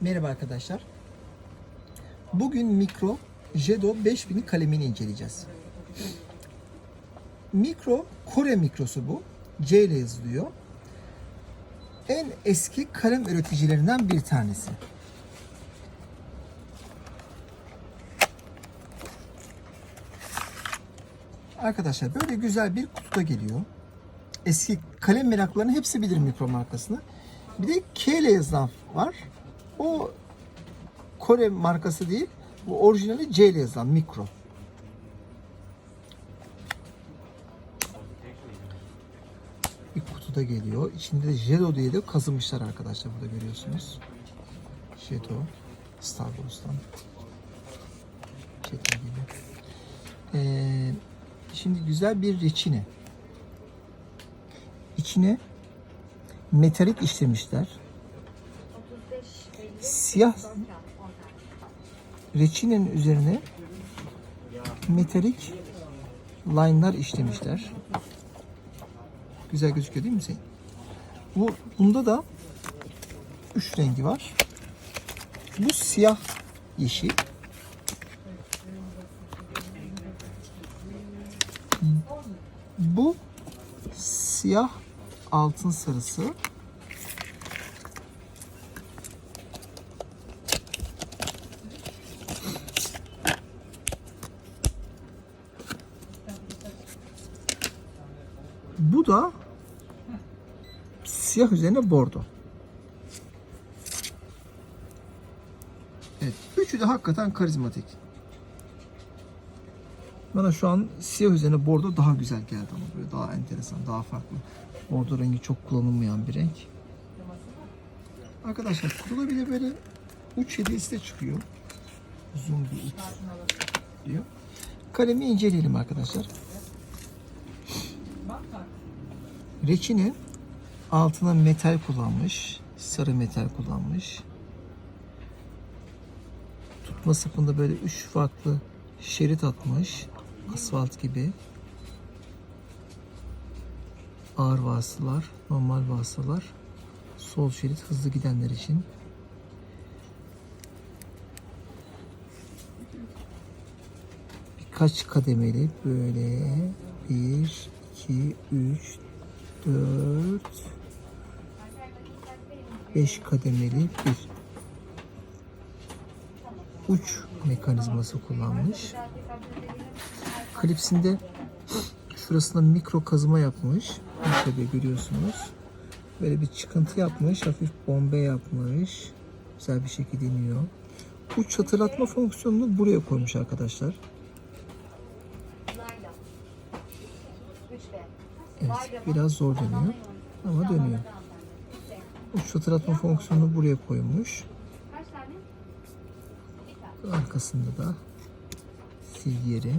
Merhaba arkadaşlar. Bugün Mikro Jedo 5000 kalemini inceleyeceğiz. Mikro Kore mikrosu bu. C ile yazılıyor. En eski kalem üreticilerinden bir tanesi. Arkadaşlar böyle güzel bir kutuda geliyor. Eski kalem meraklarının hepsi bilir mikro markasını. Bir de K ile yazılan var. O Kore markası değil. Bu orijinali C ile yazılan mikro. Bir kutuda geliyor. İçinde de Jedo diye de kazımışlar arkadaşlar burada görüyorsunuz. Jedo. Star Wars'tan. Ee, şimdi güzel bir reçine. İçine metalik işlemişler. Siyah reçinenin üzerine metalik line'lar işlemişler. Güzel gözüküyor değil mi Hüseyin? Bu, bunda da üç rengi var. Bu siyah yeşil. Bu siyah altın sarısı. Bu da siyah üzerine bordo. Evet, üçü de hakikaten karizmatik. Bana şu an siyah üzerine bordo daha güzel geldi ama böyle daha enteresan, daha farklı. Bordo rengi çok kullanılmayan bir renk. Arkadaşlar kutuda bir de böyle uç hediyesi de çıkıyor. Uzun bir uç diyor. Kalemi inceleyelim arkadaşlar. Reçine altına metal kullanmış. Sarı metal kullanmış. Tutma sapında böyle üç farklı şerit atmış. Asfalt gibi. Ağır vasıtalar, normal vasıtalar. Sol şerit hızlı gidenler için. Birkaç kademeli böyle bir, iki, üç, dört, beş kademeli bir uç mekanizması kullanmış. Klipsinde şurasında mikro kazıma yapmış. Tabi görüyorsunuz. Böyle bir çıkıntı yapmış. Hafif bombe yapmış. Güzel bir şekilde iniyor. Uç hatırlatma fonksiyonunu buraya koymuş arkadaşlar. Evet, biraz zor dönüyor ama dönüyor. Uç hatırlatma fonksiyonunu buraya koymuş. Arkasında da silgi yeri.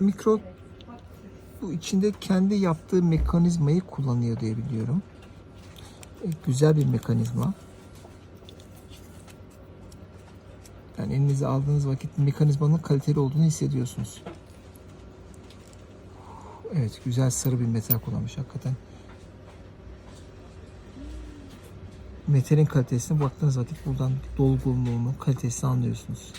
Mikro bu içinde kendi yaptığı mekanizmayı kullanıyor diye biliyorum. E, Güzel bir mekanizma. Yani elinize aldığınız vakit mekanizmanın kaliteli olduğunu hissediyorsunuz. Evet, güzel sarı bir metal kullanmış hakikaten. Metalin kalitesine baktığınız vakit buradan dolgunluğunu, kalitesini anlıyorsunuz.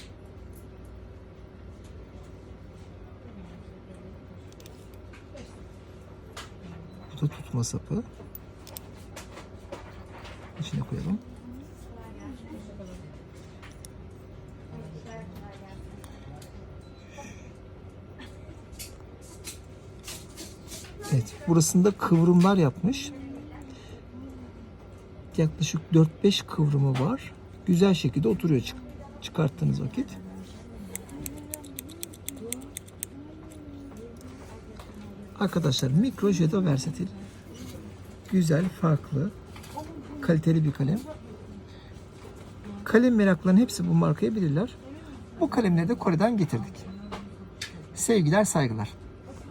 Bu da tutma sapı. İçine koyalım. Evet, burasında kıvrımlar yapmış. Yaklaşık 4-5 kıvrımı var. Güzel şekilde oturuyor çık çıkarttığınız vakit. Arkadaşlar Micro Jedo Versatil. Güzel, farklı, kaliteli bir kalem. Kalem meraklarının hepsi bu markayı bilirler. Bu kalemleri de Kore'den getirdik. Sevgiler, saygılar.